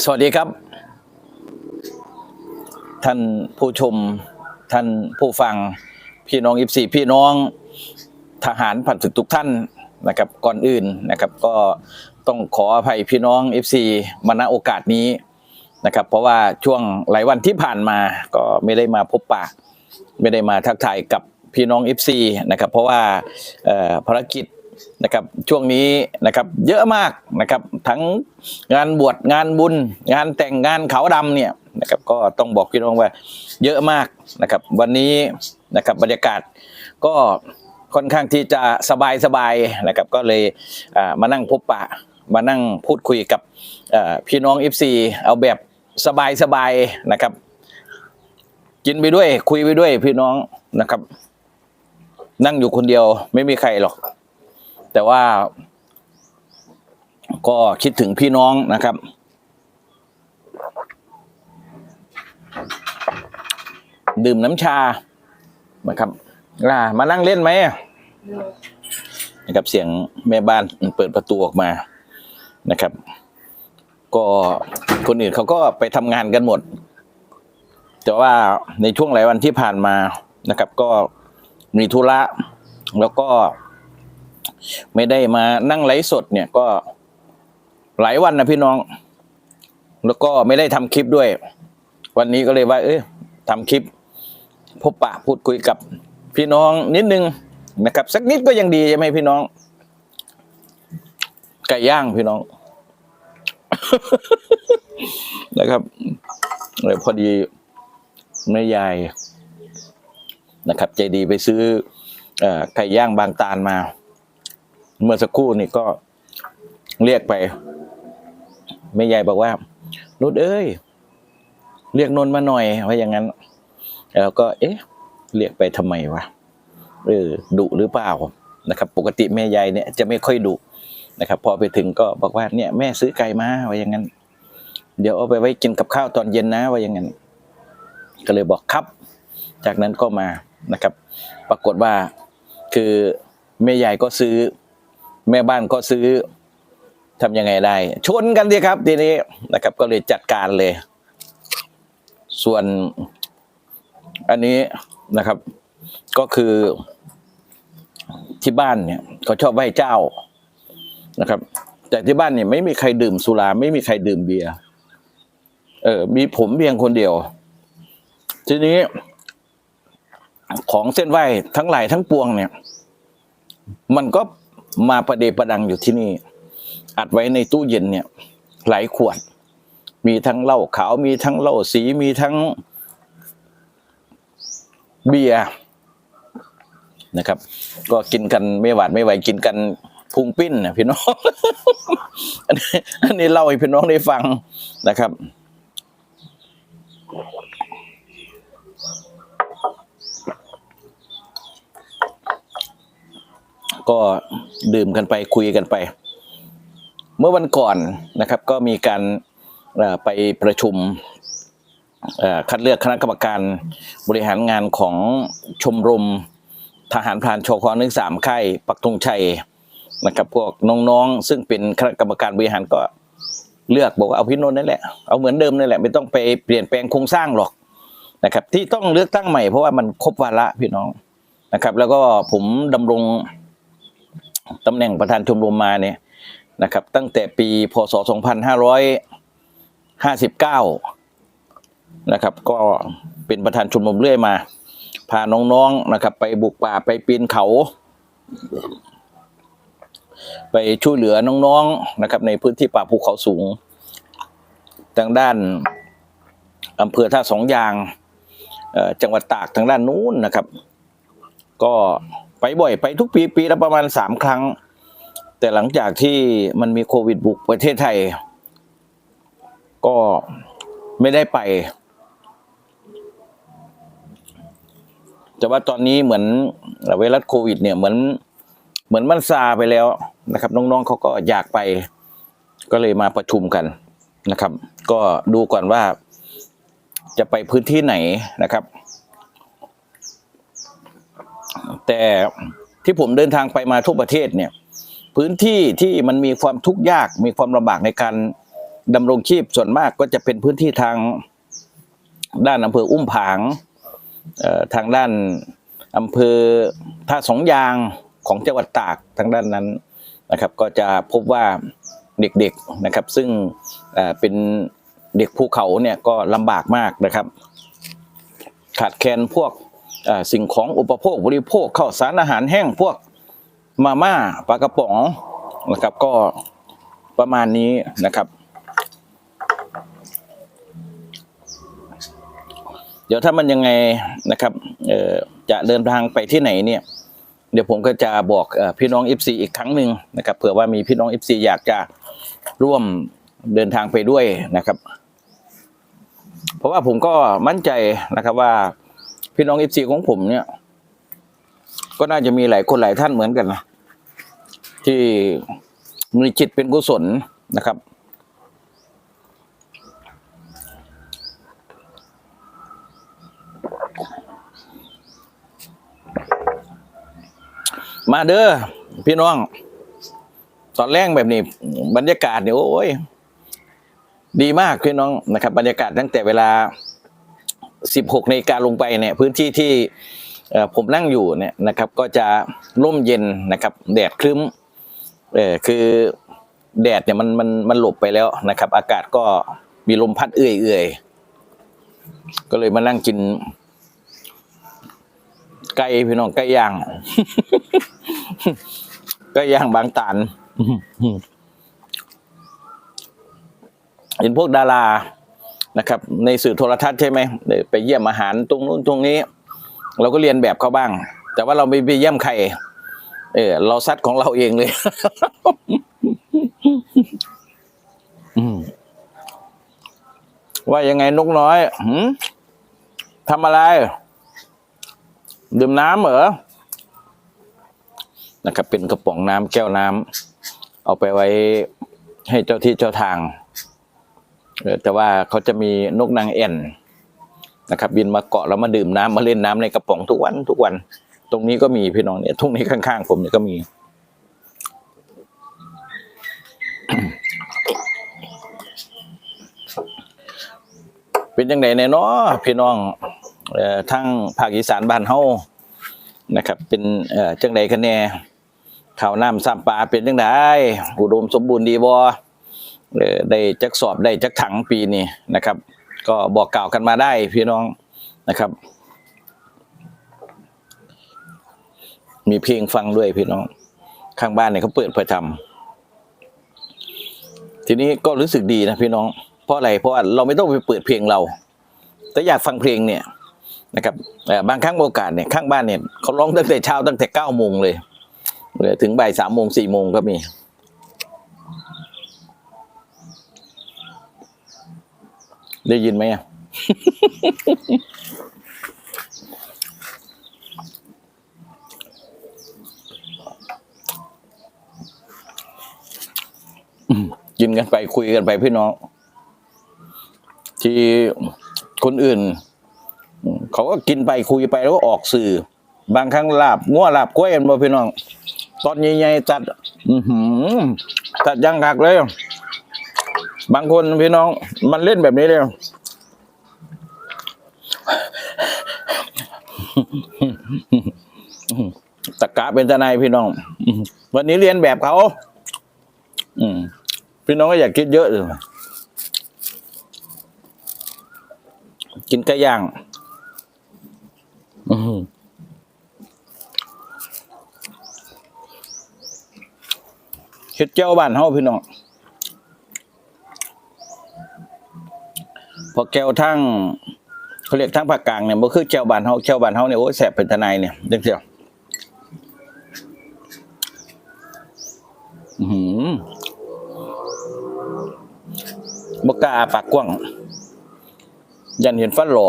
สวัสดีครับ ท่านผู้ชม ท่านผู้ฟัง พี่น้องอิฟซีพี่น้องทหารผ่านศึกทุกท่านนะครับ ก่อนอื่นนะครับ ก็ต้องขออภัยพี่น้อง FC มาณโอกาสนี้นะครับ เพราะว่าช่วงหลายวันที่ผ่านมาก็ไม่ได้มาพบปะ ไม่ได้มาทักทายกับพี่น้อง FC นะครับ เพราะว่าภารกิจ นะครับช่วงนี้นะครับเยอะมากนะครับทั้งงานบวชงานบุญ งานแต่งงานขาวดำเนี่ยนะครับก็ต้องบอกพี่น้องว่าเยอะมากนะครับวันนี้นะครับบรรยากาศก็ค่อนข้างที่จะสบายสบายๆนะครับก็เลยมานั่งพบปะมานั่งพูดคุยกับพี่น้อง FC เอาแบบสบายสบายๆนะครับ กินไปด้วยคุยไปด้วยพี่น้องนะครับ นั่งอยู่คนเดียวไม่มีใครหรอก แต่ว่า ก็คิดถึงพี่น้องนะครับ ดื่มน้ำชานะครับล่ะมานั่งเล่นไหมนะครับเสียงแม่บ้านเปิดประตูออกมานะครับ ก็คนอื่นเขาก็ไปทำงานกันหมด แต่ว่าในช่วงหลายวันที่ผ่านมานะครับ ก็มีธุระแล้วก็ ไม่ได้มานั่งไลฟ์สดเนี่ยก็หลายวันนะพี่น้อง แล้วก็ไม่ได้ทำคลิปด้วย วันนี้ก็เลยว่า เอ้ยทำคลิป พบปะพูดคุยกับพี่น้องนิดนึงนะครับ สักนิดก็ยังดีใช่ไหมพี่น้องไก่ย่างพี่น้อง นะครับเลยพอดีแม่ยายนะครับ ใจดีไปซื้ออไก่ย่างบางตาลมา เมื่อสักครู่นี่ก็เรียกไปแม่ยายบอกว่านุชเอ้ย เรียกนนท์มาหน่อยว่าอย่างนั้น แล้วก็ เอ๊ะ เรียกไปทำไมวะเออดุหรือเปล่านะครับ ปกติแม่ยายเนี่ยจะไม่ค่อยดุนะครับ พอไปถึงก็บอกว่าเนี่ยแม่ซื้อไก่มาว่าอย่างนั้น เดี๋ยวเอาไปไว้กินกับข้าวตอนเย็นนะว่าอย่างนั้น ก็เลยบอกครับ จากนั้นก็มานะครับ ปรากฏว่าคือแม่ยายก็ซื้อ แม่บ้านก็ซื้อทำยังไงได้ ชนกันดีครับ ทีนี้นะครับ ก็เลยจัดการเลย ส่วนอันนี้นะครับ ก็คือที่บ้านเนี่ยเขาชอบไหว้เจ้านะครับ แต่ที่บ้านเนี่ยไม่มีใครดื่มสุราไม่มีใครดื่มเบียร์เออ มีผมเพียงคนเดียว ทีนี้ ของเส้นไหว้ทั้งหลายทั้งปวงเนี่ย มันก็ มาประเดประดังอยู่ที่นี่ อัดไว้ในตู้เย็นเนี่ย หลายขวด มีทั้งเหล้าขาวมีทั้งเหล้าสีมีทั้งเบียร์นะครับ ก็กินกันไม่หวาดไม่ไหวกินกันพุงปิ้นนะพี่น้องอันนี้อันนี้เล่าให้พี่น้องได้ฟังนะครับ ก็ดื่มกันไปคุยกันไป เมื่อวันก่อนนะครับก็มีการไปประชุมคัดเลือกคณะกรรมการบริหารงานของชมรมทหารพรานชคนึกสามค่ายปักธงชัยนะครับพวกน้องๆ ซึ่งเป็นคณะกรรมการบริหารก็เลือกบอกว่าเอาพี่นนท์นั่นแหละเอาเหมือนเดิมนั่นแหละไม่ต้องไปเปลี่ยนแปลงโครงสร้างหรอกนะครับ ที่ต้องเลือกตั้งใหม่เพราะว่ามันครบวาระพี่น้องนะครับ แล้วก็ผมดำรง ตำแหน่งประธานชมรมมาเนี่ยนะครับตั้งแต่ปีพศ 2559 นะครับก็เป็นประธานชมรมเรื่อยมา พาน้องๆนะครับไปบุกป่าไปปีนเขา ไปช่วยเหลือน้องๆนะครับในพื้นที่ป่าภูเขาสูงทางด้านอำเภอท่าสองยางจังหวัดตากทางด้านนู้นนะครับ ก็ ไปบ่อยไปทุกปีปีละประมาณสามครั้ง แต่หลังจากที่มันมีโควิดบุกประเทศไทย ก็ไม่ได้ไป แต่ว่าตอนนี้เหมือนไวรัสโควิด เนี่ยเหมือนเหมือนมันซาไปแล้วนะครับ น้องๆเขาก็อยากไป ก็เลยมาประชุมกันนะครับ ก็ดูก่อนว่าจะไปพื้นที่ไหนนะครับ แต่ที่ผมเดินทางไปมาทั่วประเทศเนี่ย พื้นที่ที่มันมีความทุกข์ยากมีความลำบากในการดำรงชีพส่วนมากก็จะเป็นพื้นที่ทางด้านอำเภออุ้มผางเอ่อทางด้านอำเภอท่าสองยางของจังหวัดตากทางด้านนั้นนะครับ ก็จะพบว่าเด็กๆนะครับ ซึ่งเอ่อเป็นเด็กภูเขาเนี่ยก็ลำบากมากนะครับ ขาดแคลนพวก สิ่งของอุปโภคบริโภคข้าวสารอาหารแห้งพวกมาม่าปลากระป๋องนะครับก็ประมาณนี้นะครับ เดี๋ยวถ้ามันยังไงนะครับเออจะเดินทางไปที่ไหนเนี่ย เดี๋ยวผมก็จะบอกอพี่น้อง FC อีกครั้งหนึ่งนะครับเผื่อว่ามีพี่น้อง FC อยากจะร่วมเดินทางไปด้วยนะครับ เพราะว่าผมก็มั่นใจนะครับว่า พี่น้อง FC ของผมเนี่ย ก็น่าจะมีหลายคนหลายท่านเหมือนกันนะที่มีจิตเป็นกุศลนะครับ มาเด้อพี่น้อง ตอนแรกแบบนี้ บรรยากาศเนี่ยโอ้ยดีมากพี่น้องนะครับ บรรยากาศตั้งแต่เวลา 16นาฬิกาลงไปเนี่ยพื้นที่ที่ผมนั่งอยู่เนี่ยนะครับก็จะร่มเย็นนะครับแดดครึ้มเออคือแดดเนี่ยมันมันมันหลบไปแล้วนะครับ อากาศก็มีลมพัดเอื่อยๆก็เลยมานั่งกิน ไก่พี่น้องไก่ย่างไก่ย่างบางตานเห็นพวกดารา นะครับ ในสื่อโทรทัศน์ใช่ไหมเดี๋ยวไปเยี่ยมอาหารตรงนู้นตรงนี้ เราก็เรียนแบบเขาบ้าง แต่ว่าเราไม่ไปเยี่ยมใคร เออเราซัดของเราเองเลยว่ายังไงนกน้อยหืทำอะไร ดื่มน้ำเหรอนะครับ เป็นกระป๋องน้ำแก้วน้ำเอาไปไว้ให้เจ้าที่เจ้าทาง แต่ว่าเขาจะมีนกนางแอ่นนะครับ บินมาเกาะแล้วมาดื่มน้ำมาเล่นน้ำในกระป๋องทุกวันทุกวัน ตรงนี้ก็มีพี่น้องเนี่ยทุ่งนี้ข้างๆผมเนี่ยก็มี เป็นยังไงในเนาะพี่น้องออทั้งภาคอีสานบ้านเฮานะครับ เป็นจังไดคะแน่ข้าวน้ำซ้ำปลาเป็นจังไดอุดมสมบูรณ์ดีบ่อ ได้จักสอบได้จักถังปีนี้นะครับ ก็บอกกล่าวกันมาได้พี่น้องนะครับ มีเพลงฟังด้วยพี่น้อง ข้างบ้านเนี่ยเขาเปิดประจำทีนี้ก็รู้สึกดีนะพี่น้อง เพราะอะไรเพราะว่าเราไม่ต้องไปเปิดเพลงเรา แต่อยากฟังเพลงเนี่ยนะครับบางครั้งโอกาสเนี่ยข้างบ้านเนี่ยเขาร้องตั้งแต่เช้าตั้งแต่เก้าโมงเลยถึงบ่ายสามโมงสี่โมงก็มี ได้ยินไหมอะกินกันไปคุยกันไปพี่น้อง ที่คนอื่น เขาก็กินไปคุยไปแล้วก็ออกสื่อ บางครั้งลาบง้วลาบกล้วยกันบ่พี่น้อง ตอนใหญ่ๆตัด อืตัดยังหักเลย บางคนพี่น้องมันเล่นแบบนี้เลยตะกะเป็นทนายพี่น้องวันนี้เรียนแบบเขาพี่น้องก็อยากคิดเยอะเลยกินไก่ย่างอืมเฮ็ดเจ้าบ้านเฮาพี่น้อง พอแก้วทั้งเขาเรียกทั้งภาคกลางเนี่ยมันคือแก้วบ้านเฮาแก้วบ้านเฮาเนี่ยโอ้ยแสบเป็นทนายเนี่ยเด็กเดียวอือหือบกล้าอาปากกว้าง ยันเห็นฟันหลอ